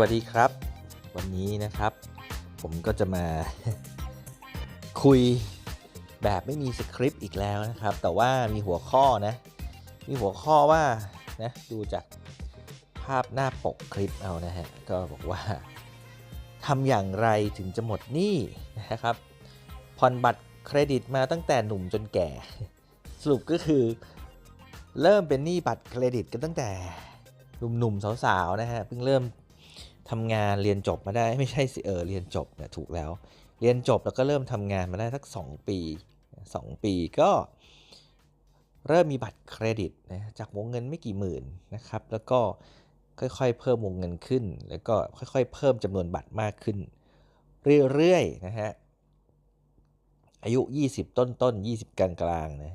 วัสดีครับ วันนี้นะครับ ผมก็จะมาคุยแบบไม่มีสคริปต์อีกแล้วนะครับ แต่ว่ามีหัวข้อนะ มีหัวข้อว่านะดูจากภาพหน้าปกคลิปเอานะฮะก็บอกว่าทำอย่างไรถึงจะหมดหนี้นะครับผ่อนบัตรเครดิตมาตั้งแต่หนุ่มจนแก่ สรุปก็คือ เริ่มเป็นหนี้บัตรเครดิตกันตั้งแต่หนุ่มๆสาวๆนะฮะเพิ่งเริ่ม ทำงานเรียนจบมาได้ไม่ใช่สิเออเรียนจบเนี่ยถูกแล้ว เรียนจบแล้วก็เริ่มทำงานมาได้สัก 2 ปี 2 ปีก็เริ่มมีบัตรเครดิตนะจากวงเงินไม่กี่หมื่นนะครับ แล้วก็ค่อยๆ เพิ่มวงเงินขึ้น แล้วก็ค่อยๆ เพิ่มจำนวนบัตรมากขึ้น เรื่อยๆนะฮะอายุ 20 ต้นต้นๆ20 กลางกลางๆนะ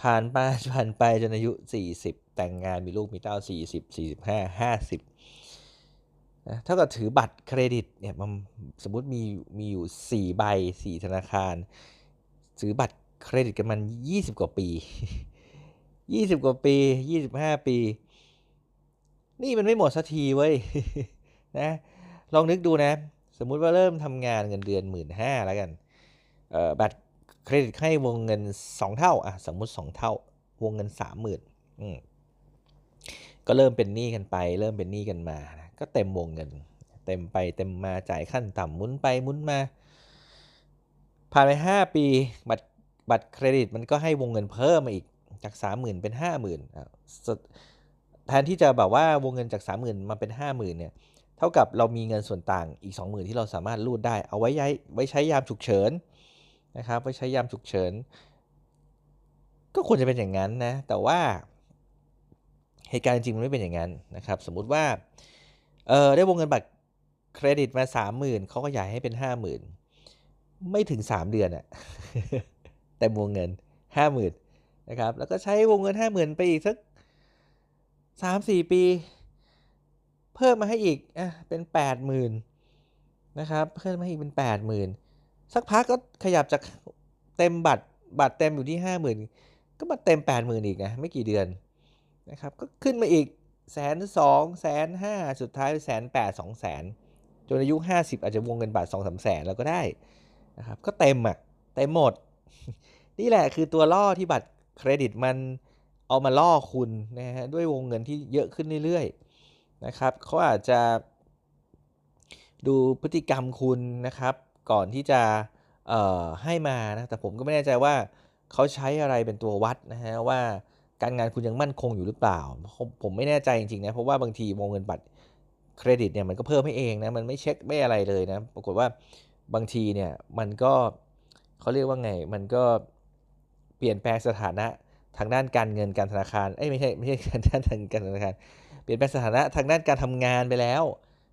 ผ่านไปผ่านไปจนอายุ 40 แต่งงานมีลูกมีเต้า 40 45 50 นะเท่ากับถือบัตรเครดิตเนี่ยมันสมมติมีมีอยู่ 4 ใบ 4 ธนาคาร ถือบัตรเครดิตกันมัน 20 กว่าปี 20 กว่าปี 25 ปี นี่มันไม่หมดสักทีเว้ยนะลองนึกดูนะ สมมุติว่าเริ่มทำงานเงินเดือนหมื่นห้าแล้วกันเอ่อบัตรเครดิตให้วงเงิน 2 เท่าอะสมมุติ 2 เท่า วงเงิน 30,000อืมก็เริ่มเป็นหนี้กันไป เริ่มเป็นหนี้กันมานะ ก็เต็มวงเงิน เต็มไปเต็มมาจ่ายขั้นต่ำหมุนไปหมุนมาผ่านไป 5 ปีบัตรบัตรเครดิตมันก็ให้วงเงินเพิ่มมาอีกจาก 30,000 เป็น 50,000อะสุดแทนที่จะแบบว่าวงเงินจาก 30,000มาเป็น 50,000เนี่ยเท่ากับเรามีเงินส่วนต่างอีก 20,000 ที่เราสามารถรูดได้เอาไว้ย้ายไว้ใช้ยามฉุกเฉินนะครับไว้ใช้ยามฉุกเฉิน ก็ควรจะเป็นอย่างนั้นนะแต่ว่าเหตุการณ์จริงมันไม่เป็นอย่างนั้นนะครับ สมมุติว่า เออได้วงเงินบัตรเครดิตมา30,000เขาก็อยากให้เป็น50,000ไม่ถึง3เดือนอะแต่วงเงิน50,000นนะครับ แล้วก็ใช้วงเงิน50,000ไปอีกสัก3-4ปี เพิ่มมาให้อีกอะเป็น80,000นนะครับเพิ่มมาให้อีกเป็น80,000สักพักก็ขยับจากเต็มบัตรบัตรเต็มอยู่ที่50,000ก็มาเต็ม80,000อีกนะไม่กี่เดือนนะครับ ก็ขึ้นมาอีก แสนสองแสนห้าสุดท้ายแสนแปดสองแสนจนอายุ 50 อาจจะวงเงินบาทสองสามแสนแล้วก็ได้นะครับก็เต็มอะเต็มหมด นี่แหละคือตัวล่อที่บัตรเครดิตมันเอามาล่อคุณนะฮะด้วยวงเงินที่เยอะขึ้นเรื่อยๆนะครับเขาอาจจะดูพฤติกรรมคุณนะครับ ก่อนที่จะให้มานะแต่ผมก็ไม่แน่ใจว่าเขาใช้อะไรเป็นตัววัดนะฮะว่า การงานคุณยังมั่นคงอยู่หรือเปล่าผมผมไม่แน่ใจจริงๆนะเพราะว่าบางทีวงเงินบัตรเครดิตเนี่ยมันก็เพิ่มให้เองนะมันไม่เช็คไม่อะไรเลยนะปรากฏว่าบางทีเนี่ยมันก็เขาเรียกว่าไงมันก็เปลี่ยนแปลงสถานะทางด้านการเงินการธนาคารเอ้ยไม่ใช่ไม่ใช่การด้านทางการธนาคาร เปลี่ยนแปลงสถานะทางด้านการทำงานไปแล้ว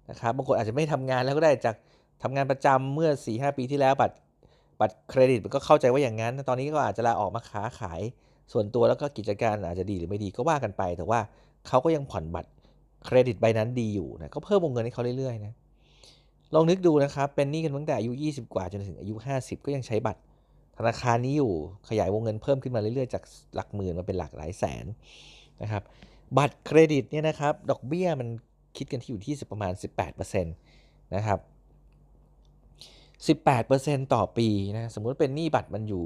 นะครับบางคนอาจจะไม่ทำงานแล้วก็ได้จากทำงานประจำเมื่อ4-5ปีที่แล้วบัตรบัตรเครดิตมันก็เข้าใจว่าอย่างนั้น ตอนนี้ก็อาจจะลาออกมาค้าขาย ส่วนตัวแล้วก็กิจการอาจจะดีหรือไม่ดีก็ว่ากันไป แต่ว่าเขาก็ยังผ่อนบัตรเครดิตใบนั้นดีอยู่นะก็เพิ่มวงเงินให้เขาเรื่อยๆนะลองนึกดูนะครับ เป็นหนี้กันตั้งแต่อายุ 20 กว่าจนถึงอายุ 50 ก็ยังใช้บัตร ธนาคารนี้อยู่ขยายวงเงินเพิ่มขึ้นมาเรื่อยๆ จากหลักหมื่นมาเป็นหลักหลายแสนนะครับ บัตรเครดิตเนี่ยนะครับดอกเบี้ยมันคิดกันที่อยู่ที่ประมาณ 18%นะครับ 18%ต่อปีนะสมมุติเป็นหนี้บัตรมันอยู่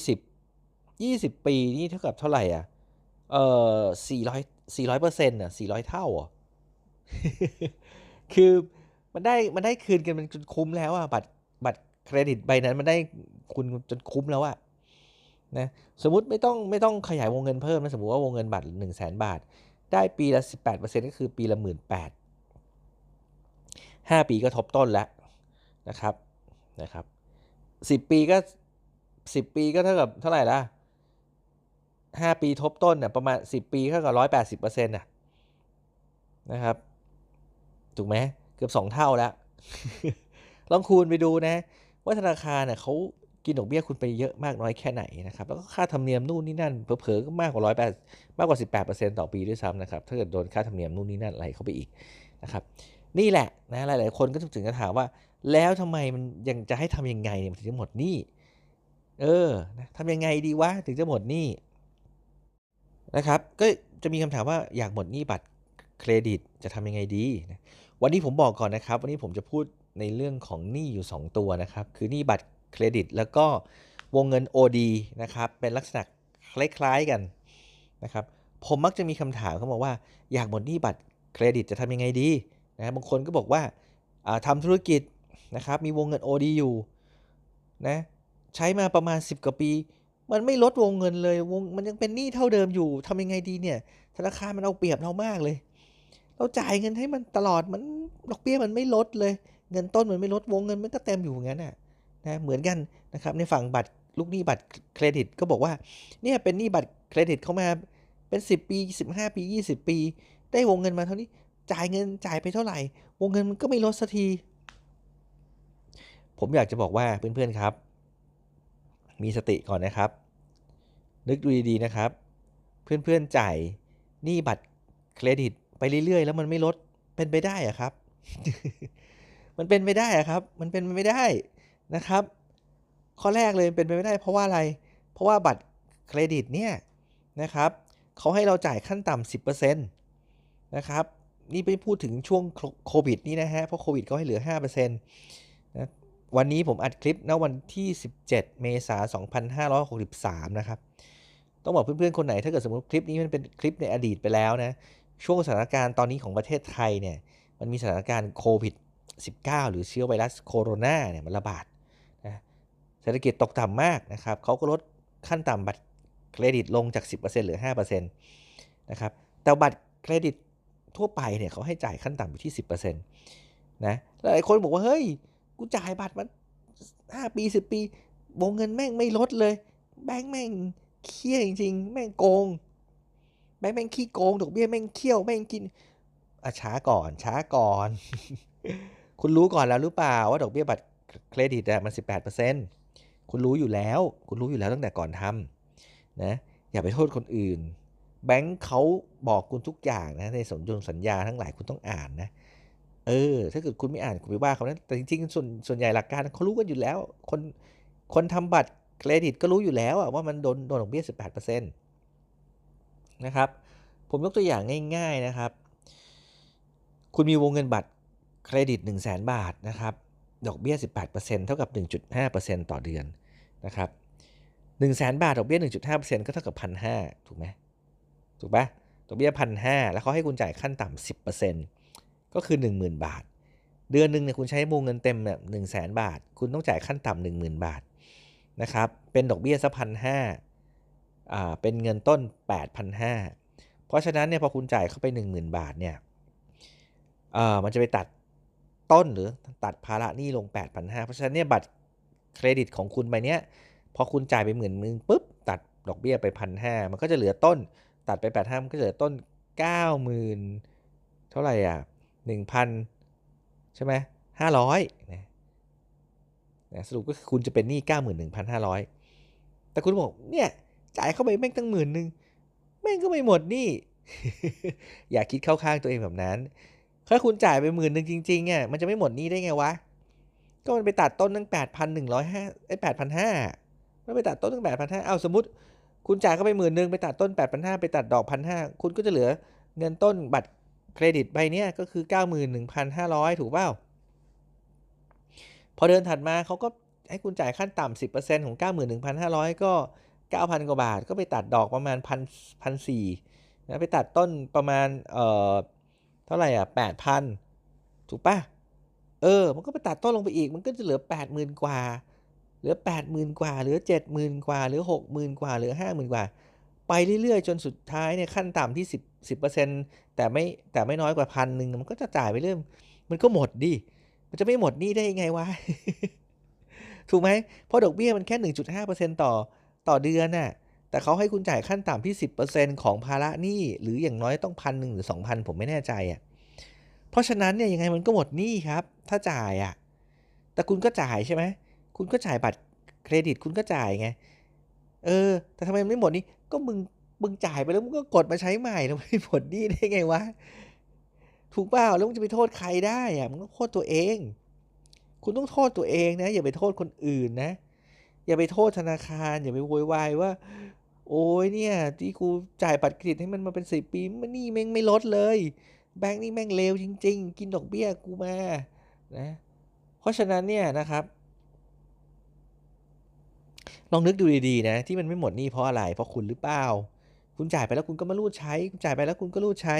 20 20 ปีนี่เท่ากับเท่าไหร่อะ เอ่อ400 400เปอร์เซ็นต์อะ400 เท่าอะคือมันได้มันได้คืนกันมันจนคุ้มแล้วอะบัตรบัตรเครดิตใบนั้นมันได้คุณจนคุ้มแล้วอะนะสมมติไม่ต้องไม่ต้องขยายวงเงินเพิ่มนะสมมติว่าวงเงินบัตร1 0 0 0 0แบาท ได้ปีละ 18%ก็คือปีละ 1 8 0 0 5 ปีก็ทบต้นแล้วนะครับนะครับ 10 ปีก็ 10 ปีก็เท่ากับเท่าไหร่ละ 5ปีทบต้นเนี่ยประมาณ10ปีเท่ากับ180เปอร์เซ็นต์ะนะครับ ถูกไหมเกือบ2เท่าแล้ว ลองคูณไปดูนะ ว่าธนาคารเนี่ยเขากินดอกเบี้ยคุณไปเยอะมากน้อยแค่ไหนนะครับ แล้วก็ค่าธรรมเนียมนู่นนี่นั่นเผลอๆก็มากกว่า108มากกว่า18%ต่อปีด้วยซ้ำนะครับ ถ้าเกิดโดนค่าธรรมเนียมนู่นนี่นั่นอะไรเข้าไปอีกนะครับนี่แหละนะหลาย ๆ คนก็ถึงจะถามว่า แล้วทำไมมันยังจะให้ทำยังไงเนี่ยถึงจะหมดหนี้เออนะทำยังไงดีวะถึงจะหมดหนี้ นะครับ ก็จะมีคำถามว่าอยากหมดหนี้บัตรเครดิตจะทำยังไงดี วันนี้ผมบอกก่อนนะครับ วันนี้ผมจะพูดในเรื่องของหนี้อยู่ 2 ตัวนะครับ คือหนี้บัตรเครดิต แล้วก็วงเงิน OD นะครับ เป็นลักษณะคล้ายๆกันนะครับ ผมมักจะมีคำถามเขาบอกว่าอยากหมดหนี้บัตรเครดิตจะทำยังไงดีนะบางคนก็บอกว่าทำธุรกิจนะครับ มีวงเงิน OD อยู่นะ ใช้มาประมาณ 10 กว่าปี มันไม่ลดวงเงินเลยวงมันยังเป็นหนี้เท่าเดิมอยู่ทำยังไงดีเนี่ย ธนาคารมันเอาเปรียบเรามากเลย เราจ่ายเงินให้มันตลอดมันดอกเบี้ยมันไม่ลดเลย เงินต้นมันไม่ลดวงเงินมันก็เต็มอยู่อย่างนั้นน่ะนะเหมือนกันนะครับในฝั่งบัตรลูกหนี้บัตรเครดิตก็บอกว่าเนี่ยเป็นหนี้บัตรเครดิตเข้ามาเป็น 10 ปี 15 ปี 20 ปี ได้วงเงินมาเท่านี้จ่ายเงินจ่ายไปเท่าไหร่ วงเงินมันก็ไม่ลดสักที ผมอยากจะบอกว่าเพื่อนๆครับ มีสติก่อนนะครับ นึกดูดีๆนะครับ เพื่อนๆจ่ายหนี้บัตรเครดิตไปเรื่อยๆ แล้วมันไม่ลดเป็นไปได้อะครับ มันเป็นไปได้อะครับ มันเป็นไปไม่ได้นะครับ ข้อแรกเลยเป็นไปไม่ได้เพราะว่าอะไร เพราะว่าบัตรเครดิตเนี่ยนะครับเขาให้เราจ่ายขั้นต่ำสิบเปอร์เซ็นต์นะครับนี่ไปพูดถึงช่วงโควิดนี่นะฮะ เพราะโควิดก็ให้เหลือ5%นะวันนี้ผมอัดคลิปณวันที่ 17 เมษายน2563 นะครับ ต้องบอกเพื่อนๆคนไหนถ้าเกิดสมมติคลิปนี้มันเป็นคลิปในอดีตไปแล้วนะช่วงสถานการณ์ตอนนี้ของประเทศไทยเนี่ยมันมีสถานการณ์โควิด 19 หรือเชื้อไวรัสโคโรนาเนี่ยมันระบาดนะเศรษฐกิจตกต่ำมากนะครับเขาก็ลดขั้นต่ำบัตรเครดิตลงจาก 10%เหลือ5%นะครับแต่บัตรเครดิตทั่วไปเนี่ยเขาให้จ่ายขั้นต่ำอยู่ที่ 10%นะหลายคนบอกว่าเฮ้ยกูจ่ายบัตรมาห้าปีสิบปี วงเงินแม่งไม่ลดเลย แบงค์แม่ง เคี้ยจริงๆ แม่งโกงแบงค์แม่งขี้โกงดอกเบี้ยแม่งเคี้ยวแม่งกินอะช้าก่อน ช้าก่อน คุณรู้ก่อนแล้วหรือเปล่าว่าดอกเบี้ยบัตรเครดิตอะมัน18%คุณรู้อยู่แล้ว คุณรู้อยู่แล้วตั้งแต่ก่อนทำนะอย่าไปโทษคนอื่น แบงค์เขาบอกคุณทุกอย่างนะในสนจงสัญญาทั้งหลายคุณต้องอ่านนะเออ ถ้าเกิดคุณไม่อ่านคุณไปว่าเขานะแต่จริงๆส่วนส่วนใหญ่หลักการเขารู้กันอยู่แล้ว คนคนทำบัตร เครดิตก็รู้อยู่แล้วว่ามันโดนโดนดอกเบี้ย 18%นะครับ ผมยกตัวอย่างง่ายๆนะครับ คุณมีวงเงินบัตรเครดิต 1 0 0 0 0แบาทนะครับ ดอกเบี้ย 18%เท่ากับ 1.5%ต่อเดือนนะครับ1 0 0 0 0 0 บาท ดอกเบี้ย 1.5%ก็เท่ากับ 1,500 ถูกไหมถูกปะดอกเบี้ย 1,500 แล้วเขาให้คุณจ่ายขั้นต่ำ10%ก็คือ 10,000 บาท เดือนหนึ่งเนี่ยคุณใช้วงเงินเต็มแบบหนึ่งแสนบาท คุณต้องจ่ายขั้นต่ำหนึ่งหมื่นบาท นะครับ เป็นดอกเบี้ยสักพันห้าอ่าเป็นเงินต้น 8,500 เพราะฉะนั้นเนี่ยพอคุณจ่ายเข้าไป 10,000 บาทเนี่ยเอ่อมันจะไปตัดต้นหรือตัดภาระหนี้ลง 8,500 เพราะฉะนั้นเนี่ยบัตรเครดิตของคุณใบเนี้ยพอคุณจ่ายไปหมื่นนึงปุ๊บตัดดอกเบี้ยไปพันห้ามันก็จะเหลือต้น ตัดไปแปดห้ามันก็เหลือต้นเก้าหมื่นเท่าไหร่อะหนึ่งพันใช่ไหมห้าร้อย นะสรุปก็คือคุณจะเป็นหนี้เก้าหมื่นหนึ่งพันห้าร้อยแต่คุณบอกเนี่ยจ่ายเข้าไปแม่งตั้งหมื่นหนึ่งแม่งก็ไม่หมดหนี้ อย่าคิดเข้าข้างตัวเองแบบนั้นถ้าคุณจ่ายไปหมื่นหนึ่งจริงๆอะมันจะไม่หมดหนี้ได้ไงวะ ก็มันไปตัดต้นตั้งแปดพันหนึ่งร้อยห้าไอ้แปดพันห้ามันไปตัดต้นตั้งแปดพันห้าเอาสมมติคุณจ่ายเข้าไปหมื่นหนึ่งไปตัดต้นแปดพันห้าไปตัดดอกพันห้าคุณก็จะเหลือเงินต้นบัตรเครดิตใบนี้ก็คือเก้าหมื่นหนึ่งพันห้าร้อยถูกเปล่า พอเดินถัดมาเขาก็ให้คุณจ่ายขั้นต่ำสิบเปอร์เซ็นต์ของเก้าหมื่นหนึ่งพันห้าร้อยก็เก้าพันกว่าบาท ก็ไปตัดดอกประมาณพันพันสี่นะไปตัดต้นประมาณเอ่อเท่าไหร่อะแปดพันถูกปะเออ มันก็ไปตัดต้นลงไปอีก มันก็จะเหลือแปดหมื่นกว่า เหลือแปดหมื่นกว่า เหลือเจ็ดหมื่นกว่า เหลือหกหมื่นกว่า เหลือห้าหมื่นกว่า ไปเรื่อยๆ จนสุดท้ายเนี่ยขั้นต่ำที่สิบสิบเปอร์เซ็นแต่ไม่แต่ไม่น้อยกว่าพันหนึ่งมันก็จะจ่ายไปเรื่อยมันก็หมดดิ มันจะไม่หมดหนี่ได้ยังไงวะ ถูกไหม เพราะดอกเบี้ยมันแค่หนึ่งจุดห้าเปอร์เซ็นต่อต่อเดือนน่ะ แต่เขาให้คุณจ่ายขั้นต่ำที่สิบเปอร์เซ็นของภาระหนี้ หรืออย่างน้อยต้องพันหนึ่งหรือสองพันผมไม่แน่ใจอะ เพราะฉะนั้นเนี่ยยังไงมันก็หมดหนี้ครับ ถ้าจ่ายอะ แต่คุณก็จ่ายใช่ไหม คุณก็จ่ายบัตรเครดิตคุณก็จ่ายไง เออ แต่ทำไมมันไม่หมดนี่ ก็มึง มึงจ่ายไปแล้วมึงก็กดมาใช้ใหม่แล้วไม่หมดหนี่ได้ไงวะ ถูกเปล่าแล้วมึงจะไปโทษใครได้อะมึงต้องโทษตัวเอง คุณต้องโทษตัวเองนะ อย่าไปโทษคนอื่นนะ อย่าไปโทษธนาคาร อย่าไปโวยวายว่า โอ้ยเนี่ย ที่กูจ่ายบัตรเครดิตให้มันมาเป็นสิปีมันนี่แม่งไม่ลดเลย แบงค์นี่แม่งเลวจริง ๆ กินดอกเบี้ยกูมานะเพราะฉะนั้นเนี่ยนะครับลองนึกดูดีๆนะที่มันไม่หมดนี้เพราะอะไรเพราะคุณหรือเปล่า คุณจ่ายไปแล้วคุณก็มารูดใช้ คุณจ่ายไปแล้วคุณก็รูดใช้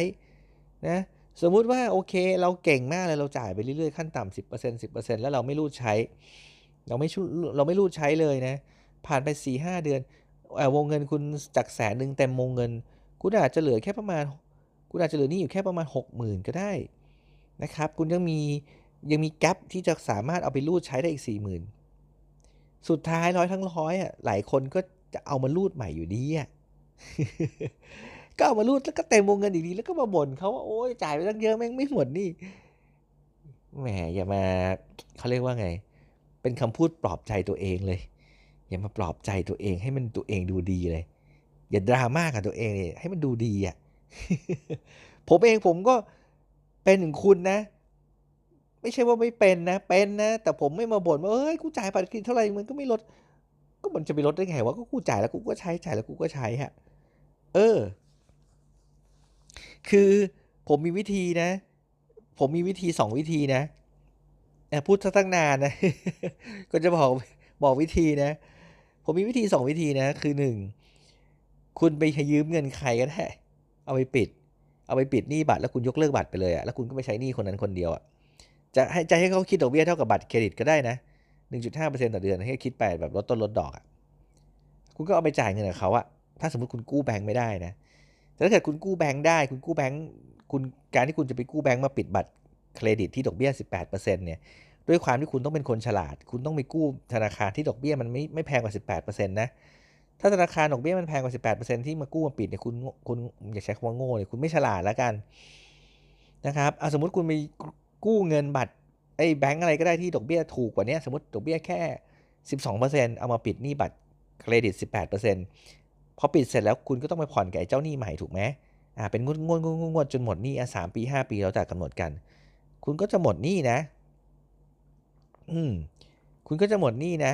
นะ สมมุติว่าโอเค เราเก่งมากเลยเราจ่ายไปเรื่อยๆขั้นต่ำสิบเปอร์เซ็นต์สิบเปอร์เซ็นต์แล้วเราไม่รูดใช้ เราไม่ชูเราไม่รูดใช้เลยนะ ผ่านไปสี่ห้าเดือนอวงเงินคุณจากแสนหนึ่งเต็มวงเงิน คุณอาจจะเหลือแค่ประมาณ คุณอาจจะเหลือนี่อยู่แค่ประมาณหกหมื่นก็ได้นะครับ คุณยังมียังมีแกลบที่จะสามารถเอาไปรูดใช้ได้อีกสี่หมื่นสุดท้ายร้อยทั้งร้อยอะหลายคนก็จะเอามารูดใหม่อยู่ดีอะ ก็เอามารูดแล้วก็เต็มวงเงินอีกดีแล้วก็มาบ่นเขาว่าโอ้ยจ่ายไปตั้งเยอะแม่งไม่หมดนี่แหมอย่ามาเขาเรียกว่าไง เป็นคำพูดปลอบใจตัวเองเลย อย่ามาปลอบใจตัวเองให้มันตัวเองดูดีเลย อย่าดราม่ากับตัวเองเลยให้มันดูดีอะผมเองผมก็เป็นถึงคุณนะ ไม่ใช่ว่าไม่เป็นนะ เป็นนะ แต่ผมไม่มาบ่นว่าเอ้ยกูจ่ายบัตรเครดิตเท่าไหร่มันก็ไม่ลด ก็มันจะไปลดได้ไงวะก็กูจ่ายแล้วกูก็ใช้จ่ายแล้วกูก็ใช้ฮะ เออ คือผมมีวิธีนะ ผมมีวิธีสองวิธีนะพูดตั้งนานนะ ก็จะบอกบอกวิธีนะ ผมมีวิธีสองวิธีนะ คือหนึ่งคุณไปยืมเงินใครก็ได้ เอาไปปิด เอาไปปิดหนี้บัตรแล้วคุณยกเลิกบัตรไปเลยอะแล้วคุณก็ไปใช้หนี้คนนั้นคนเดียวอะจะให้ใจให้เขาคิดดอกเบี้ยเท่ากับบัตรเครดิตก็ได้นะหนึ่งจุดห้าเปอร์เซ็นต์ต่อเดือนให้คิดไปแบบลดต้นลดดอกอะคุณก็เอาไปจ่ายเงินกับเขาอะถ้าสมมติคุณกู้แบงค์ไม่ได้นะ ถ้าเกิดคุณกู้แบงค์ได้ คุณกู้แบงค์คุณการที่คุณจะไปกู้แบงค์มาปิดบัตรเครดิตที่ดอกเบี้ย 18%เนี่ยด้วยความที่คุณต้องเป็นคนฉลาด คุณต้องไปกู้ธนาคารที่ดอกเบี้ยมันไม่ไม่แพงกว่า 18%นะถ้าธนาคารดอกเบี้ยมันแพงกว่า 18%ที่มากู้มาปิดเนี่ยคุณคุณอย่าใช้คำว่าโง่เลยคุณไม่ฉลาดแล้วกันนะครับเอาสมมติคุณไปกู้เงินบัตรไอ้แบงก์อะไรก็ได้ที่ดอกเบี้ยถูกกว่านี้สมมติดอกเบี้ยแค่ 12%เอามาปิดหนี้บัตรเครดิต 18% พอปิดเสร็จแล้วคุณก็ต้องไปผ่อนกับไอ้เจ้าหนี้ใหม่ถูกไหมอ่าเป็นงวดงวดงวดงวดจนหมดหนี้อะสามปีห้าปีเราจะกำหนดกัน คุณก็จะหมดหนี้นะ อืมคุณก็จะหมดหนี้นะ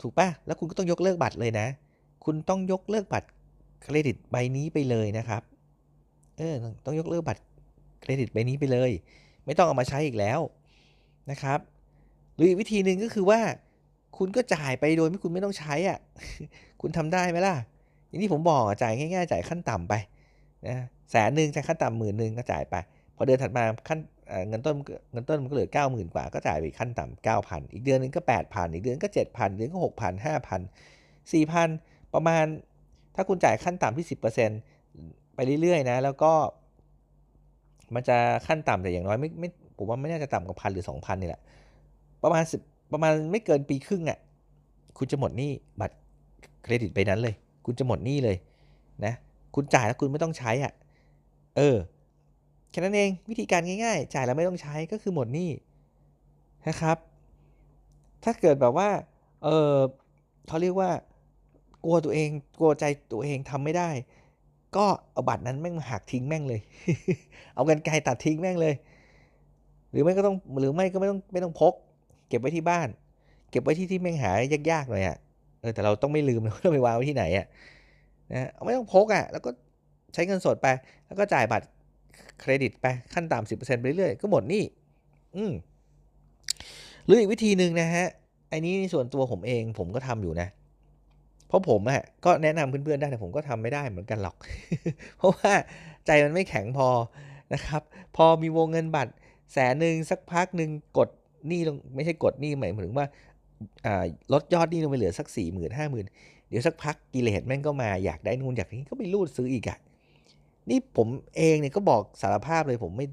ถูกปะแล้วคุณก็ต้องยกเลิกบัตรเลยนะ คุณต้องยกเลิกบัตรเครดิตใบนี้ไปเลยนะครับ เออ ต้องยกเลิกบัตรเครดิตใบนี้ไปเลย ไม่ต้องเอามาใช้อีกแล้วนะครับ หรืออีกวิธีหนึ่งก็คือว่า คุณก็จ่ายไปโดยไม่คุณไม่ต้องใช้อะ คุณทำได้ไหมล่ะ อย่างที่ผมบอกจ่ายง่ายๆจ่ายขั้นต่ำไปนะแสนหนึ่งจ่ายขั้นต่ำหมื่นหนึ่งก็จ่ายไป พอเดือนถัดมาขั้นเงินต้นเงินต้นมันก็เหลือเก้าหมื่นกว่าก็จ่ายไปขั้นต่ำเก้าพันอีกเดือนนึงก็แปดพันอีกเดือนก็เจ็ดพันเดือนก็หกพันห้าพันสี่พันประมาณ ถ้าคุณจ่ายขั้นต่ำที่สิบเปอร์เซ็นไปเรื่อยๆนะ แล้วก็ มันจะขั้นต่ำแต่อย่างน้อยไม่ไม่ผมว่าไม่น่าจะต่ำกว่าพันหรือสองพันนี่แหละประมาณสิบประมาณไม่เกินปีครึ่งอะ่ะคุณจะหมดหนี้บัตรเครดิตไปนั้นเลย คุณจะหมดหนี้เลยนะคุณจ่ายแล้วคุณไม่ต้องใช้อะ่ะเออแค่นั้นเองวิธีการง่ายๆ จ่ายแล้วไม่ต้องใช้ก็คือหมดหนี้นะครับ ถ้าเกิดแบบว่าเออเขาเรียกว่ากลัวตัวเองกลัวใจตัวเองทำไม่ได้ ก็เอาบัตรนั้นแม่งมาหักทิ้งแม่งเลย เอากันไกลตัดทิ้งแม่งเลย หรือไม่ก็ต้องหรือไม่ก็ไม่ต้องไม่ต้องพก เก็บไว้ที่บ้าน เก็บไว้ที่ที่แม่งหายากๆหน่อยอะ เออแต่เราต้องไม่ลืมนะว่าไปวางไว้ที่ไหนอะนะไม่ต้องพกอะ แล้วก็ใช้เงินสดไป แล้วก็จ่ายบัตรเครดิตไปขั้นต่ำสิบเปอร์เซ็นต์ไปเรื่อยๆก็หมดนี่อืมหรืออีกวิธีหนึ่งนะฮะไอ้นี้ส่วนตัวผมเองผมก็ทำอยู่นะ เพราะผมอะก็แนะนำเพื่อนๆได้แต่ผมก็ทำไม่ได้เหมือนกันหรอก เพราะว่าใจมันไม่แข็งพอนะครับ พอมีวงเงินบัตรแสนหนึ่งสักพักหนึ่งกดหนี้ลงไม่ใช่กดหนี้หมายถึงว่า ลดยอดนี้ลงไปเหลือสักสี่หมื่นห้าหมื่นเดี๋ยวสักพักกิเลสแม่งก็มาอยากได้นู่นอยากนี้ก็ไปรูดซื้ออีกอะนี่ผมเองเนี่ยก็บอกสารภาพเลยผมไม่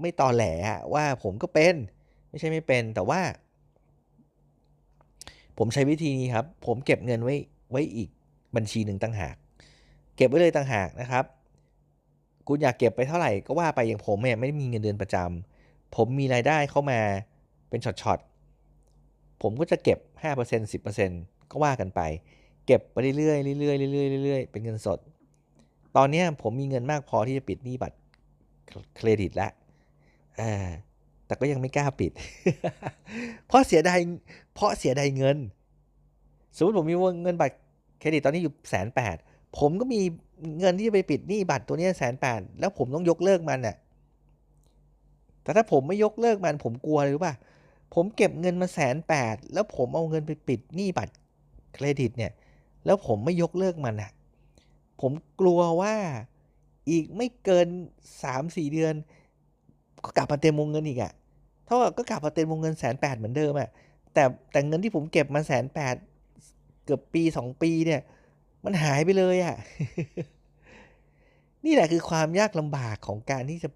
ไม่ตอแหลว่าผมก็เป็น ไม่ใช่ไม่เป็นแต่ว่า ผมใช้วิธีนี้ครับ ผมเก็บเงินไว้ไว้อีกบัญชีหนึ่งตั้งหาก เก็บไว้เลยตั้งหากนะครับ คุณอยากเก็บไปเท่าไหร่ก็ว่าไปอย่างผมเนี่ยไม่ได้มีเงินเดือนประจำผมมีรายได้เข้ามาเป็นช็อตๆ ผมก็จะเก็บ 5% 10%ก็ว่ากันไป เก็บไปเรื่อยๆเรื่อยๆเรื่อยๆเรื่อยๆเป็นเงินสด ตอนนี้ผมมีเงินมากพอที่จะปิดหนี้บัตรเครดิตแล้วแต่ก็ยังไม่กล้าปิด เพราะเสียดายเพราะเสียดายเงิน สมมติผมมีวงเงินบัตรเครดิตตอนนี้อยู่แสนแปดผมก็มีเงินที่จะไปปิดหนี้บัตรตัวนี้แสนแปดแล้วผมต้องยกเลิกมันน่ะแต่ถ้าผมไม่ยกเลิกมันผมกลัวเลยรู้ป่ะ ผมเก็บเงินมาแสนแปดแล้วผมเอาเงินไปปิดหนี้บัตรเครดิตเนี่ย แล้วผมไม่ยกเลิกมันน่ะผมกลัวว่าอีกไม่เกินสามสี่เดือน ก็กลับมาเต็มวงเงินอีกอะ่ะเท่ากับก็กลับมาเต็มวงเงินแสนแปดเหมือนเดิมอะ่ะแต่แต่เงินที่ผมเก็บมาแสนแปดเกือบปีสองปีเนี่ย มันหายไปเลยอะ่ะนี่แหละคือความยากลำบากของการที่จะ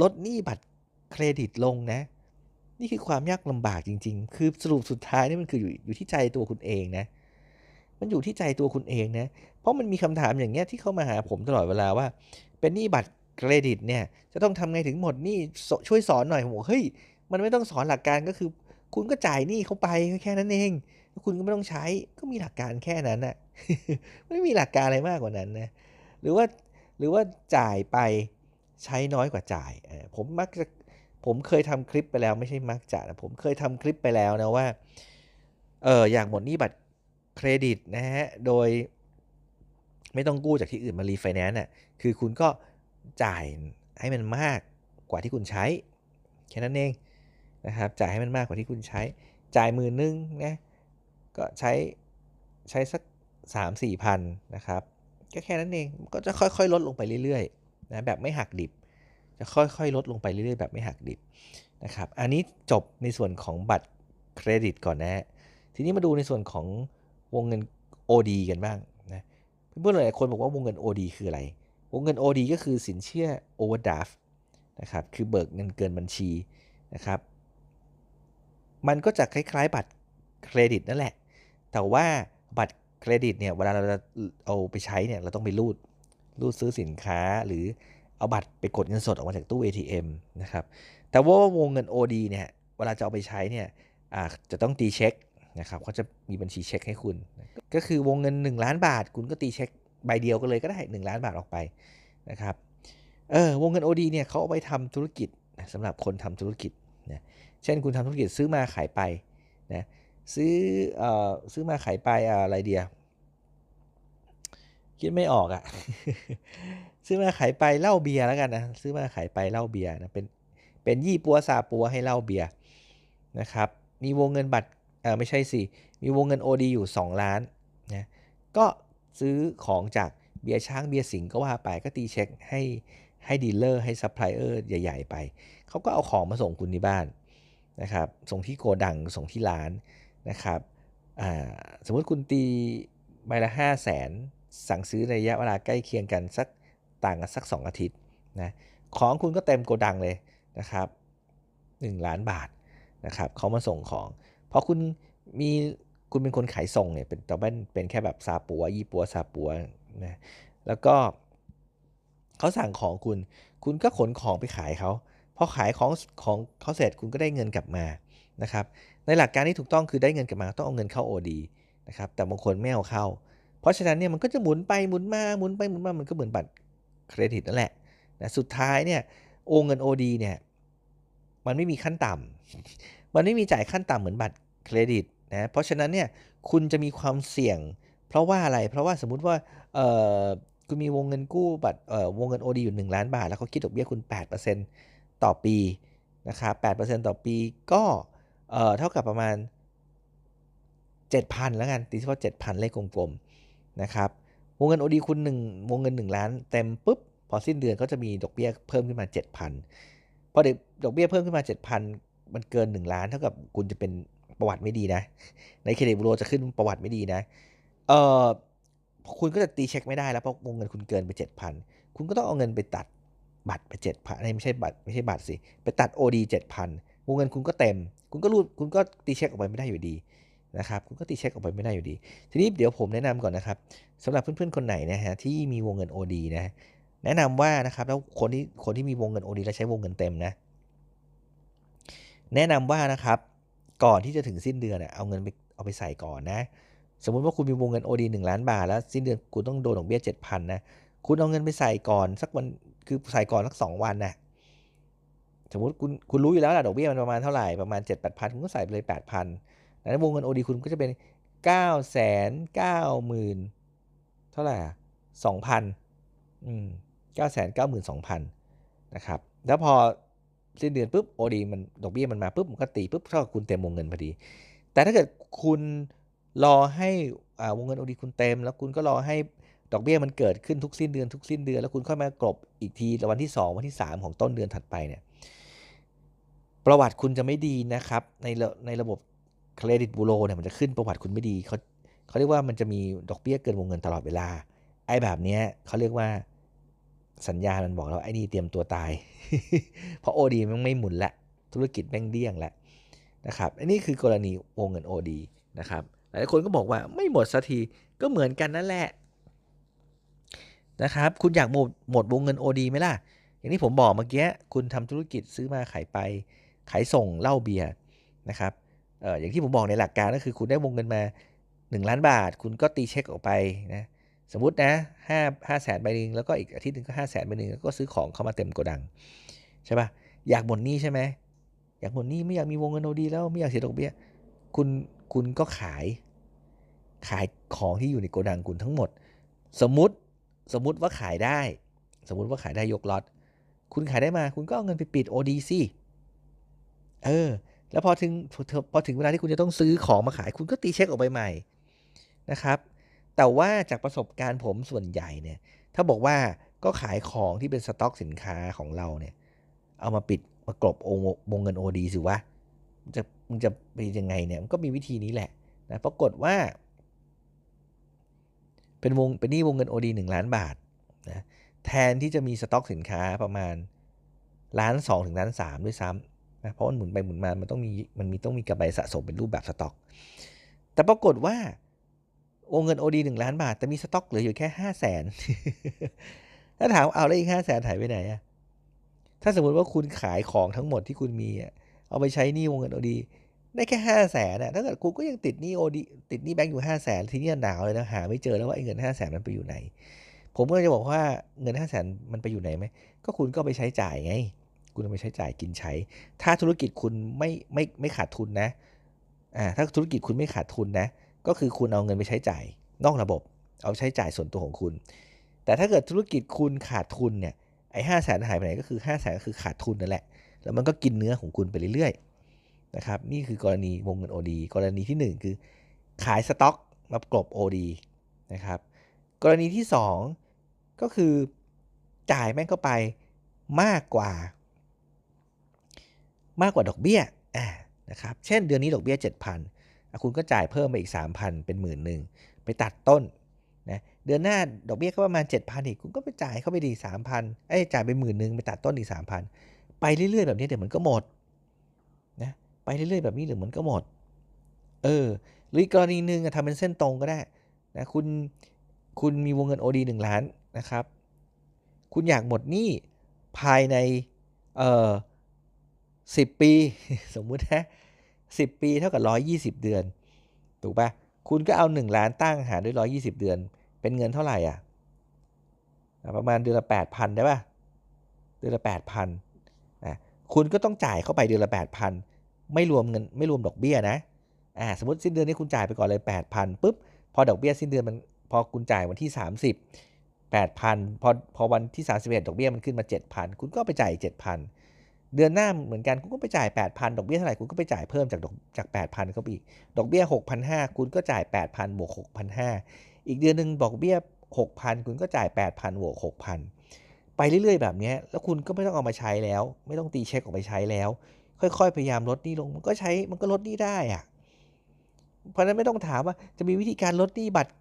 ลดหนี้บัตรเครดิตลงนะ นี่คือความยากลำบากจริง ๆ คือสรุปสุดท้ายนี่มันคืออยู่อยู่ที่ใจตัวคุณเองนะ มันอยู่ที่ใจตัวคุณเองนะ เพราะมันมีคำถามอย่างเงี้ยที่เข้ามาหาผมตลอดเวลาว่า เป็นหนี้บัตรเครดิตเนี่ย จะต้องทำไงถึงหมดหนี้ช่วยสอนหน่อยผมบอกเฮ้ยมันไม่ต้องสอนหลักการก็คือ คุณก็จ่ายหนี้เข้าไปแค่นั้นเองคุณก็ไม่ต้องใช้ก็มีหลักการแค่นั้นน่ะไม่มีหลักการอะไรมากกว่านั้นนะหรือว่าหรือว่าจ่ายไปใช้น้อยกว่าจ่าย ผมมักจะ ผมเคยทำคลิปไปแล้วไม่ใช่มักจะนะผมเคยทำคลิปไปแล้วนะว่าเอออยากหมดหนี้บัตรเครดิตนะฮะโดยไม่ต้องกู้จากที่อื่นมารีไฟแนนซ์อะคือคุณก็จ่ายให้มันมากกว่าที่คุณใช้ แค่นั้นเองนะครับจ่ายให้มันมากกว่าที่คุณใช้ จ่ายหมื่นนึงนะก็ใช้ใช้สักสามสี่พันนะครับก็แค่นั้นเองก็จะค่อยๆ ลดลงไปเรื่อยๆนะแบบไม่หักดิบ จะค่อยๆ ลดลงไปเรื่อยๆ แบบไม่หักดิบนะครับ อันนี้จบในส่วนของบัตรเครดิตก่อนนะ ทีนี้มาดูในส่วนของวงเงิน OD กันบ้างนะ เพื่อนๆหลายคนบอกว่าวงเงิน OD คืออะไร วงเงิน OD ก็คือสินเชื่อ overdraft นะครับ คือเบิกเงินเกินบัญชีนะครับ มันก็จะคล้ายๆ บัตรเครดิตนั่นแหละ แต่ว่าบัตรเครดิตเนี่ย เวลาเราจะเอาไปใช้เนี่ย เราต้องไปรูด รูดซื้อสินค้าหรือ เอาบัตรไปกดเงินสดออกมาจากตู้ ATM นะครับ แต่ว่าวงเงิน OD เนี่ยเวลาจะเอาไปใช้เนี่ยจะต้องตีเช็คนะครับเขาจะมีบัญชีเช็คให้คุณ ก็คือวงเงิน 1 ล้านบาท คุณก็ตีเช็คใบเดียวก็เลยก็ได้ 1 ล้านบาทออกไปนะครับเออวงเงิน OD เนี่ยเขาเอาไปทำธุรกิจนะสำหรับคนทำธุรกิจนะเช่นคุณทำธุรกิจซื้อมาขายไปนะซื้อเออซื้อมาขายไปอะไรเดีย คิดไม่ออกอะ่ะ ซื้อมาขายไปเหล้าเบียร์แล้วกันนะซื้อมาขายไปเหล้าเบียร์นะเป็นเป็นยี่ปัวซาปัวให้เหล้าเบียร์นะครับ มีวงเงินบัตรเออไม่ใช่สิมีวงเงิน OD อยู่ 2 ล้านนะก็ซื้อของจากเบียร์ช้างเบียร์สิงก็ว่าไปก็ตีเช็คให้ให้ดีลเลอร์ให้ซัพพลายเออร์ใหญ่ ๆ ไป เขาก็เอาของมาส่งคุณที่บ้านนะครับส่งที่โกดังส่งที่ร้านนะครับสมมติคุณตีใบละ 5 0 0แสน สั่งซื้อในระยะเวลาใกล้เคียงกันสักต่างกันสัก 2 อาทิตย์นะของคุณก็เต็มโกดังเลยนะครับ 1 ล้านบาทนะครับเขามาส่งของพอคุณมีคุณเป็นคนขายส่งเนี่ยเป็นแต่เป็นเป็นแค่แบบซาปัวยี่ปัวซาปัวนะแล้วก็เขาสั่งของคุณ คุณก็ขนของไปขายเขาพอขายของของเขาเสร็จคุณก็ได้เงินกลับมานะครับในหลักการที่ถูกต้องคือได้เงินกลับมาต้องเอาเงินเข้า OD นะครับแต่บางคนไม่เอาเข้า เพราะฉะนั้นเนี่ยมันก็จะหมุนไปหมุนมาหมุนไปหมุนมามันก็เหมือนบัตรเครดิตนั่นแหละนะสุดท้ายเนี่ยโอเงิน OD เนี่ยมันไม่มีขั้นต่ำมันไม่มีจ่ายขั้นต่ำเหมือนบัตรเครดิตนะเพราะฉะนั้นเนี่ยคุณจะมีความเสี่ยง เพราะว่าอะไร เพราะว่าสมมุติว่าเออคุณมีวงเงินกู้บัตรเออวงเงิน OD อยู่ 1 ล้านบาท แล้วเขาคิดดอกเบี้ยคุณ 8%ต่อปีนะครับ8%ต่อปีก็เออเท่ากับประมาณ 7,000 แล้วกันตีเฉพาะ7,000 เลขกลม นะครับวงเงิน OD คุณ1วงเงิน 1 ล้านเต็มปุ๊บพอสิ้นเดือนก็จะมีดอกเบี้ยเพิ่มขึ้นมา 7,000พอเด็กดอกเบี้ยเพิ่มขึ้นมา 7,000 มันเกิน 1 ล้านเท่ากับคุณจะเป็นประวัติไม่ดีนะ ในเครดิตบูโรจะขึ้นประวัติไม่ดีนะเออคุณก็จะตีเช็คไม่ได้แล้วเพราะวงเงินคุณเกินไปเจ็ดพันคุณก็ต้องเอาเงินไปตัดบัตรไปเจ็ดพันไม่ใช่บัตรไม่ใช่บัตรสิ ไปตัด OD เจ็ดพันวงเงินคุณก็เต็ม คุณก็รูดคุณก็ตีเช็คออกไปไม่ได้อยู่ดี นะครับคุณก็ตีเช็คออกไปไม่ได้อยู่ดี ทีนี้เดี๋ยวผมแนะนำก่อนนะครับสำหรับเพื่อนๆคนไหนนะฮะที่มีวงเงิน OD นะแนะนำว่านะครับแล้วคนที่คนที่มีวงเงิน OD แล้วใช้วงเงินเต็มนะ แนะนำว่านะครับก่อนที่จะถึงสิ้นเดือนเอาเงินไปเอาไปใส่ก่อนนะ สมมุติว่าคุณมีวงเงิน OD 1 ล้านบาท แล้วสิ้นเดือนคุณต้องโดนดอกเบี้ย7,000นะคุณเอาเงินไปใส่ก่อนสักวันคือใส่ก่อนสักสองวันนะสมมติคุณคุณรู้อยู่แล้วแหละดอกเบี้ยมันประมาณเท่าไหร่ประมาณ7 8 0 0 0คุณก็ใส่ไปเลย8,000 แล้ววงเงิน OD คุณก็จะเป็น 9 9 0 0 0 0เท่าไหร่2,000อืม992,000นนะครับ แล้วพอสิ้นเดือนปุ๊บโอดีมันดอกเบี้ยมันมาปุ๊บมันก็ตีปุ๊บเท่ากับคุณเต็มวงเงินพอดี แต่ถ้าเกิดคุณรอให้อ่าวงเงินโอดีคุณเต็ม แล้วคุณก็รอให้ดอกเบี้ยมันเกิดขึ้นทุกสิ้นเดือนทุกสิ้นเดือนแล้วคุณค่อยมากรบอีกทีวันที่ 2 วันที่ 3 ของต้นเดือนถัดไปเนี่ยประวัติคุณจะไม่ดีนะครับในในระบบ เครดิตบูโรเนี่ยมันจะขึ้นประวัติคุณไม่ดีเขาเขาเรียกว่ามันจะมีดอกเบี้ยเกินวงเงินตลอดเวลา ไอ้แบบเนี้ยเขาเรียกว่าสัญญา มันบอกแล้วไอ้นี่เตรียมตัวตาย เพราะ OD มันไม่หมุนละ ธุรกิจแม่งเดี้ยงละนะครับอันนี้คือกรณีวงเงิน OD นะครับ หลายคนก็บอกว่าไม่หมดสักทีก็เหมือนกันนั่นแหละนะครับ คุณอยากหมดหมดวงเงิน OD ไหมล่ะ อย่างที่ผมบอกเมื่อกี้ คุณทำธุรกิจซื้อมาขายไป ขายส่งเหล้าเบียร์นะครับ อออย่างที่ผมบอกในหลักการก็คือคุณได้วงเงินมา 1 ล้านบาท คุณก็ตีเช็คออกไปนะสมมตินะห้าห้าแสนใบหนึ่งแล้วก็อีกอาทิตย์หนึ่งก็ห้าแสนใบหนึ่งแล้วก็ซื้อของเข้ามาเต็มโกดังใช่ปะ่ะอยากหมดหนี้ใช่ไหมอยากหมดหนี้ไม่อยากมีวงเงินโอดีแล้วไม่อยากเสียดอกเบี้ยคุณคุณก็ขายขายของที่อยู่ในโกดังคุณทั้งหมด สมมติสมมติว่าขายได้ สมมติว่าขายได้ยกล็อตคุณขายได้มา คุณก็เอาเงินไปปิด OD สิเออ แล้วพอถึงพอถึงเวลาที่คุณจะต้องซื้อของมาขาย คุณก็ตีเช็คออกไปใหม่นะครับ แต่ว่าจากประสบการณ์ผมส่วนใหญ่เนี่ย ถ้าบอกว่าก็ขายของที่เป็นสต็อกสินค้าของเราเนี่ย เอามาปิดมากรบวงเงิน OD สิวะมันจะมันจะเป็นยังไงเนี่ยมันก็มีวิธีนี้แหละนะปรากฏว่า เป็นวงเป็นหนี้วงเงิน OD 1ล้านบาทนะแทนที่จะมีสต็อกสินค้าประมาณล้านสองถึงล้านสามด้วยซ้ำ นะเพราะมันหมุนไปหมุนมา มันต้องมีมันมีต้องมีกำไรสะสมเป็นรูปแบบสต็อก แต่ปรากฏว่าวงเงิน OD 1ล้านบาท แต่มีสต็อกเหลืออยู่แค่ห้าแสนถ้าถามเอาแล้วอีกห้าแสนหายไปไหนอะถ้าสมมติว่าคุณขายของทั้งหมดที่คุณมีเอาไปใช้หนี้วงเงิน OD ได้แค่ห้าแสนอะถ้าเกิดคุณก็ยังติดหนี้ OD ติดหนี้แบงก์อยู่ห้าแสนทีนี้หนาวเลยนะหาไม่เจอแล้วว่าไอ้เงินห้าแสนมันไปอยู่ไหน ผมก็จะบอกว่าเงินห้าแสนมันไปอยู่ไหนไหมก็คุณก็ไปใช้จ่ายไง คุณเอาไปใช้จ่ายกินใช้ ถ้าธุรกิจคุณไม่ไม่ไม่ขาดทุนนะอ่าถ้าธุรกิจคุณไม่ขาดทุนนะก็คือคุณเอาเงินไปใช้จ่ายนอกระบบ เอาใช้จ่ายส่วนตัวของคุณ แต่ถ้าเกิดธุรกิจคุณขาดทุนเนี่ยไอ้ห้าแสนหายไปไหนก็คือห้าแสนก็คือขาดทุนนั่นแหละ แล้วมันก็กินเนื้อของคุณไปเรื่อยๆนะครับนี่คือกรณีวงเงิน OD กรณีที่ 1 คือ ขายสต็อกมากลบ OD นะครับกรณีที่ 2 ก็คือจ่ายแม่งเข้าไปมากกว่า มากกว่าดอกเบี้ยอ่านะครับเช่นเดือนนี้ดอกเบี้ย 7,000คุณก็จ่ายเพิ่มไปอีก 3,000 เป็นหมื่นหนึ่งไปตัดต้นนะเดือนหน้าดอกเบี้ยก็ประมาณ 7,000 อีกคุณก็ไปจ่ายเข้าไปดี3,000เอ้ยจ่ายไปหมื่นหนึ่งไปตัดต้นอีก 3,000 ไปเรื่อยๆแบบนี้เดี๋ยวมันก็หมดนะไปเรื่อยๆแบบนี้เดี๋ยวมันก็หมดเออหรือกกรณีหนึ่งทำเป็นเส้นตรงก็ได้นะคุณคุณมีวงเงิน OD 1ล้านนะครับ คุณอยากหมดหนี้ภายในเอ่อ สิปีสมมุตินะสิปีเท่ากับ 120 เดือน ถูกปะคุณก็เอา 1 ล้านตั้งหารด้วย 120 เดือน เป็นเงินเท่าไหร่อะประมาณเดือนละ 8,000 ได้ปะเดือนละ 8,000นะคุณก็ต้องจ่ายเข้าไปเดือนละ 8,000 ไม่รวมเงินไม่รวมดอกเบี้ยนะอ่าสมมติสิ้นเดือนนี้คุณจ่ายไปก่อนเลย 8,000ปุ๊บพอดอกเบี้ยสิ้นเดือนมันพอคุณจ่ายวันที่ 30 8,000พอพอวันที่ 31 ดอกเบี้ยมันขึ้นมา 7,000 คุณก็ไปจ่าย 7,000 เดือนหน้าเหมือนกันคุณก็ไปจ่าย 8,000 ดอกเบี้ยเท่าไหร่คุณก็ไปจ่ายเพิ่มจากดอกจาก 8,000เข้าไปอีก ดอกเบี้ย 6,500 คุณก็จ่าย 8,000บวก6,500 อีกเดือนหนึ่งดอกเบี้ย 6,000 คุณก็จ่าย 8,000บวก6,000 ไปเรื่อยๆ แบบนี้แล้วคุณก็ไม่ต้องเอามาใช้แล้ว ไม่ต้องตีเช็คออกไปใช้แล้ว ค่อยๆ พยายามลดหนี้ลงมันก็ใช้มันก็ลดหนี้ได้อะเพราะนั้นไม่ต้องถามว่าจะมีวิธีการลดหนี้บัตร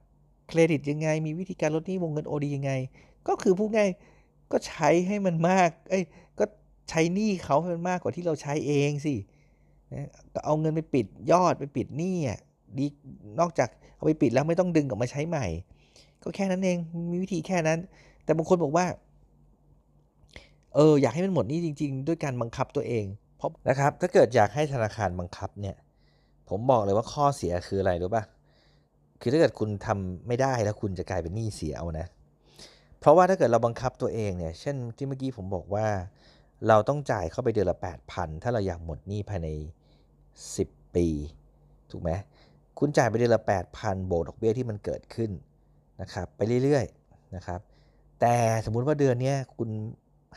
เครดิตยังไง มีวิธีการลดหนี้วงเงิน OD ยังไง ก็คือพูดง่ายก็ใช้ให้มันมาก เอ้ย ใช้หนี้เขาให้มันมากกว่าที่เราใช้เองสิก็เอาเงินไปปิดยอดไปปิดหนี้อะดีนอกจากเอาไปปิดแล้วไม่ต้องดึงออกมาใช้ใหม่ ก็แค่นั้นเองมีวิธีแค่นั้น แต่บางคนบอกว่าเอออยากให้มันหมดหนี้จริง ๆ ด้วยการบังคับตัวเองเพราะนะครับ ถ้าเกิดอยากให้ธนาคารบังคับเนี่ยผมบอกเลยว่าข้อเสียคืออะไรรู้ป่ะคือถ้าเกิดคุณทำไม่ได้แล้วคุณจะกลายเป็นหนี้เสียเอานะ เพราะว่าถ้าเกิดเราบังคับตัวเองเนี่ย เช่นที่เมื่อกี้ผมบอกว่า เราต้องจ่ายเข้าไปเดือนละ 8,000 ถ้าเราอยากหมดหนี้ภายใน 10 ปี ถูกไหมคุณจ่ายไปเดือนละ 8,000 โบกดอกเบี้ยที่มันเกิดขึ้นนะครับไปเรื่อยๆนะครับ แต่สมมุติว่าเดือนนี้คุณ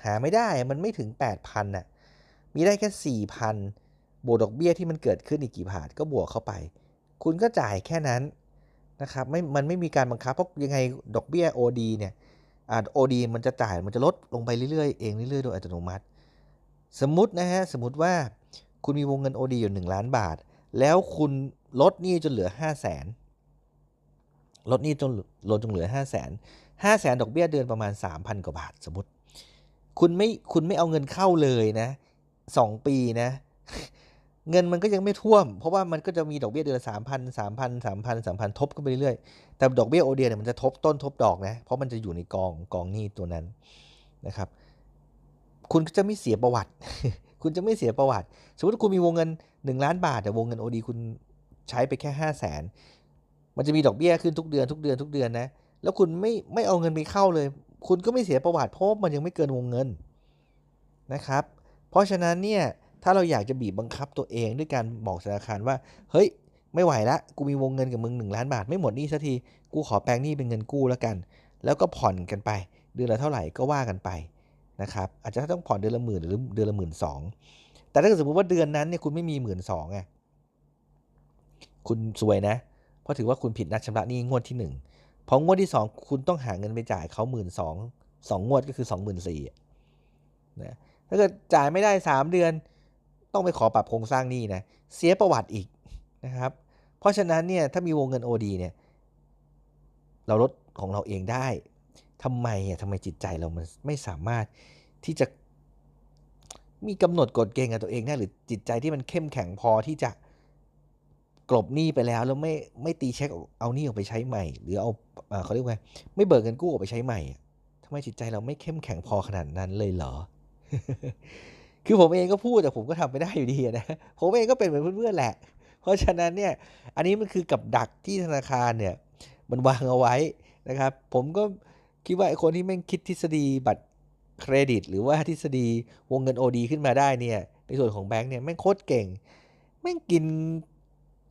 หาไม่ได้มันไม่ถึง 8,000น่ะมีได้แค่ 4,000บวกดอกเบี้ยที่มันเกิดขึ้นอีกกี่บาทก็บวกเข้าไป คุณก็จ่ายแค่นั้นนะครับไม่มันไม่มีการบังคับเพราะยังไงดอกเบี้ย OD เนี่ยอ่า OD มันจะจ่ายมันจะลดลงไปเรื่อยๆ เองเรื่อยๆ โดยอัตโนมัติ สมมตินะฮะสมมติว่าคุณมีวงเงิน OD อยู่ 1 ล้านบาท แล้วคุณลดหนี้จนเหลือ 5 0 0 0 0นลดหนี้จนลดจนเหลือ 5 0 0 0 0 0 5 0 0 0 0ดอกเบี้ยเดือนประมาณ 3,000 กว่าบาทสมมติ คุณไม่คุณไม่เอาเงินเข้าเลยนะสองปีนะ เงินมันก็ยังไม่ท่วม เพราะว่ามันก็จะมีดอกเบี้ยเดือนละสามพันสามพันสามพันสามพันทบขึ้นไปเรื่อยๆแต่ดอกเบี้ยโอเดียเนี่ยมันจะทบต้นทบดอกนะเพราะมันจะอยู่ในกองกองหนี้ตัวนั้นนะครับ คุณก็จะไม่เสียประวัติ คุณจะไม่เสียประวัติ สมมติคุณมีวงเงิน 1 ล้านบาท แต่วงเงิน OD คุณใช้ไปแค่ 5 0 0แสนมันจะมีดอกเบี้ยขึ้นทุกเดือนทุกเดือนทุกเดือนนะ แล้วคุณไม่ไม่เอาเงินไปเข้าเลย คุณก็ไม่เสียประวัติเพราะมันยังไม่เกินวงเงินนะครับ เพราะฉะนั้นเนี่ยถ้าเราอยากจะบีบบังคับตัวเองด้วยการบอกธนาคารว่า เฮ้ย ไม่ไหวละ กูมีวงเงินกับมึง1ล้านบาทไม่หมดนี้สักที กูขอแปลงหนี้เป็นเงินกู้แล้วกัน แล้วก็ผ่อนกันไป เดือนละเท่าไหร่ก็ว่ากันไป นะครับอาจจะต้องผ่อนเดือนละหมื่นหรือเดือนละหมื่นสองแต่ถ้าเกิดสมมติว่าเดือนนั้นเนี่ยคุณไม่มีหมื่นสองอะคุณซวยนะ เพราะถือว่าคุณผิดนัดชำระหนี้งวดที่หนึ่งพองวดที่สองคุณต้องหาเงินไปจ่ายเขาหมื่นสองสองงวดก็คือสองหมื่นสี่นะถ้าเกิดจ่ายไม่ได้สามเดือน ต้องไปขอปรับโครงสร้างหนี้นะเสียประวัติอีกนะครับ เพราะฉะนั้นเนี่ยถ้ามีวงเงิน OD เนี่ยเราลดของเราเองได้ ทำไมอะทำไมจิตใจเรามันไม่สามารถที่จะมีกำหนดกฎเกณฑ์กับตัวเองได้หรือจิตใจที่มันเข้มแข็งพอที่จะกลบหนี้ไปแล้วแล้วไม่ไม่ตีเช็คเอาหนี้ออกไปใช้ใหม่ หรือเอาเขาเรียกว่าไม่เบิกเงินกู้ออกไปใช้ใหม่ทำไมจิตใจเราไม่เข้มแข็งพอขนาดนั้นเลยเหรอ คือผมเองก็พูดแต่ผมก็ทำไม่ได้อยู่ดีนะผมเองก็เป็นเหมือนเพื่อนๆแหละ เพราะฉะนั้นเนี่ยอันนี้มันคือกับดักที่ธนาคารเนี่ยมันวางเอาไว้นะครับ ผมก็ คิดว่าไอ้คนที่แม่งคิดทฤษฎีบัตรเครดิต หรือว่าทฤษฎีวงเงิน OD ขึ้นมาได้เนี่ย ในส่วนของแบงค์เนี่ยแม่งโคตรเก่ง แม่งกิน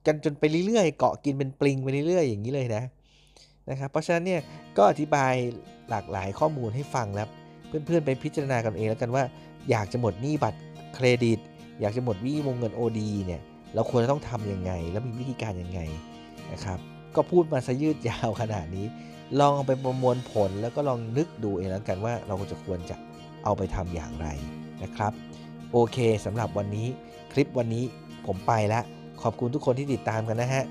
กันจนไปเรื่อยๆ เกาะกินเป็นปลิงไปเรื่อยๆ อย่างนี้เลยนะนะครับ เพราะฉะนั้นเนี่ยก็อธิบายหลากหลายข้อมูลให้ฟังแล้ว เพื่อนๆ ไปพิจารณากันเองแล้วกันว่า อยากจะหมดหนี้บัตรเครดิต อยากจะหมดหนี้วงเงิน OD เนี่ยเราควรจะต้องทำยังไง แล้วมีวิธีการยังไงนะครับ ก็พูดมาซะยืดยาวขนาดนี้ ลองเอาไปประมวลผลแล้วก็ลองนึกดูเองแล้วกันว่าเราจะควรจะเอาไปทำอย่างไรนะครับ โอเคสำหรับวันนี้คลิปวันนี้ผมไปแล้วขอบคุณทุกคนที่ติดตามกันนะฮะ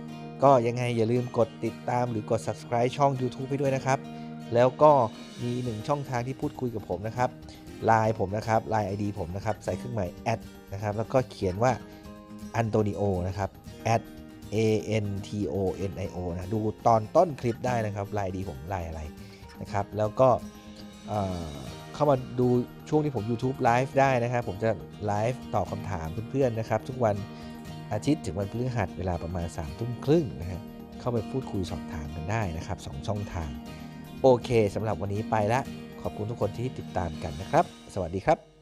ก็ยังไงอย่าลืมกดติดตามหรือกด subscribe ช่อง YouTube ไปด้วยนะครับ แล้วก็มีหนึ่งช่องทางที่พูดคุยกับผมนะครับไลน์ผมนะครับไลน์ ID ผมนะครับ ใส่เครื่องหมายแอดนะครับ แล้วก็เขียนว่าอันโตนิโอนะครับ at a n t o n i o นะดูตอนต้นคลิปได้นะครับลน์ดีผมลน์อะไรนะครับ แล้วก็เข้ามาดูช่วงที่ผม YouTube ไลฟ์ได้นะครับ ผมจะไลฟ์ตอบคำถามเพื่อนๆนะครับ ทุกวันอาทิตย์ถึงวันพฤหัสเวลาประมาณ3ามทุ่มครึ่งนะฮะเข้าไปพูดคุยสอบถามกันได้นะครับสช่องทาง โอเคสำหรับวันนี้ไปละ ขอบคุณทุกคนที่ติดตามกันนะครับ สวัสดีครับ